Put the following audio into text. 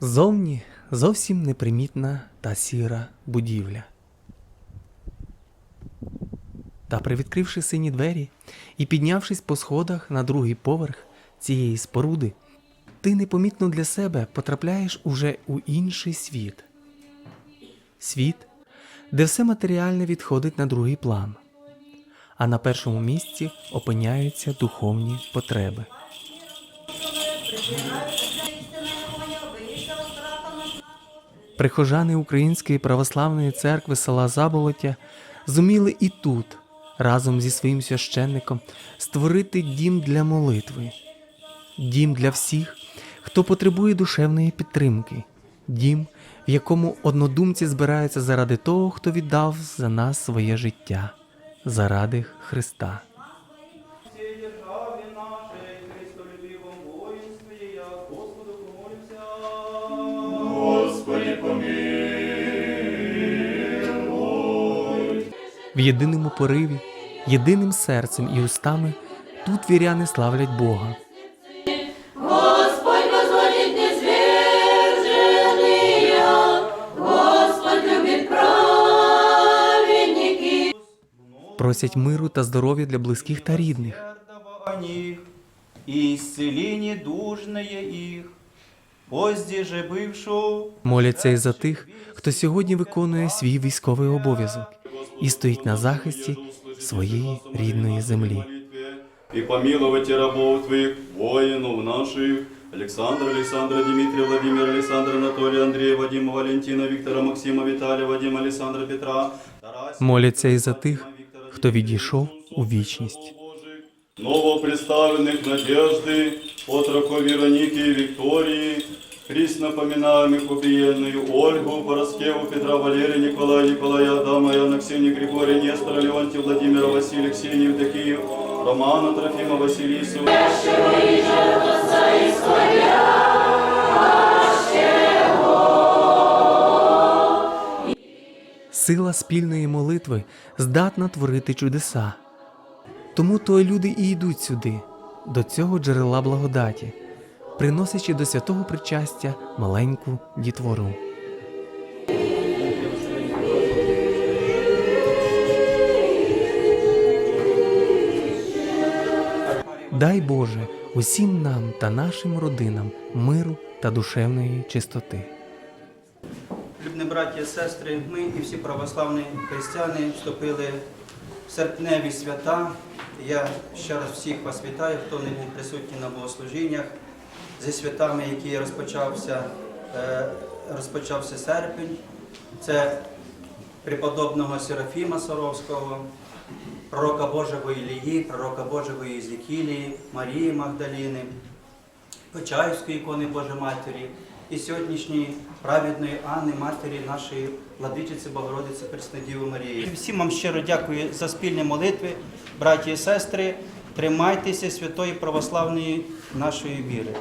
Зовні зовсім непримітна та сіра будівля. Та привідкривши сині двері і піднявшись по сходах на другий поверх цієї споруди, ти непомітно для себе потрапляєш уже у інший світ. Світ, де все матеріальне відходить на другий план, а на першому місці опиняються духовні потреби. Прихожани Української православної церкви села Заболоття зуміли і тут, разом зі своїм священником, створити дім для молитви, дім для всіх, хто потребує душевної підтримки, дім, в якому однодумці збираються заради того, хто віддав за нас своє життя, заради Христа. В єдиному пориві, єдиним серцем і устами тут віряни славлять Бога. Господь возводит незверженные, Господь любит праведники. просять миру та здоров'я для близьких та рідних. Сердого о них, и исцели недужные их. Позде же бывшу, Моляться і за тих, хто сьогодні виконує свій військовий обов'язок і стоїть на захисті своєї рідної землі. И помиловайте рабов Твоих, воинов наших, Александра, Александра, Дмитрия, Владимира, Александра, Анатолия, Андрея, Вадима, Валентина, Виктора, Максима, Виталия, Вадима, Александра, Петра, Тарасия, Моляться і за тих, хто відійшов у вічність. новопредставленных Надежды, отроков Вероники и Виктории, присно поминаемых убиенную Ольгу, Пороскеву, Петра, Валерия, Николая, Николая, Адама, Иоанна, Ксению, Григория, Нестора, Леонтия, Владимира, Василия, Ксению, Евдокию, Романа, Трофима, Василису, Сила спільної молитви здатна творити чудеса. Тому то люди і йдуть сюди, до цього джерела благодаті, приносячи до святого причастя маленьку дітвору. Дай Боже усім нам та нашим родинам миру та душевної чистоти. Любні браті і сестри, ми і всі православні християни вступили в серпневі свята. Я ще раз всіх вас вітаю, хто не був присутній на богослужіннях зі святами, які розпочався, е, розпочався серпень. Це преподобного Серафіма Саровського, пророка Божого Ілії, пророка Божого Єзекілії, Марії Магдаліни. Почаївської ікони Божої Матері і сьогоднішньої праведної Анни, матері нашої владичиці Богородиці Преснодіви Марії. Всім вам щиро дякую за спільні молитви, браті і сестри. Тримайтеся святої православної нашої віри.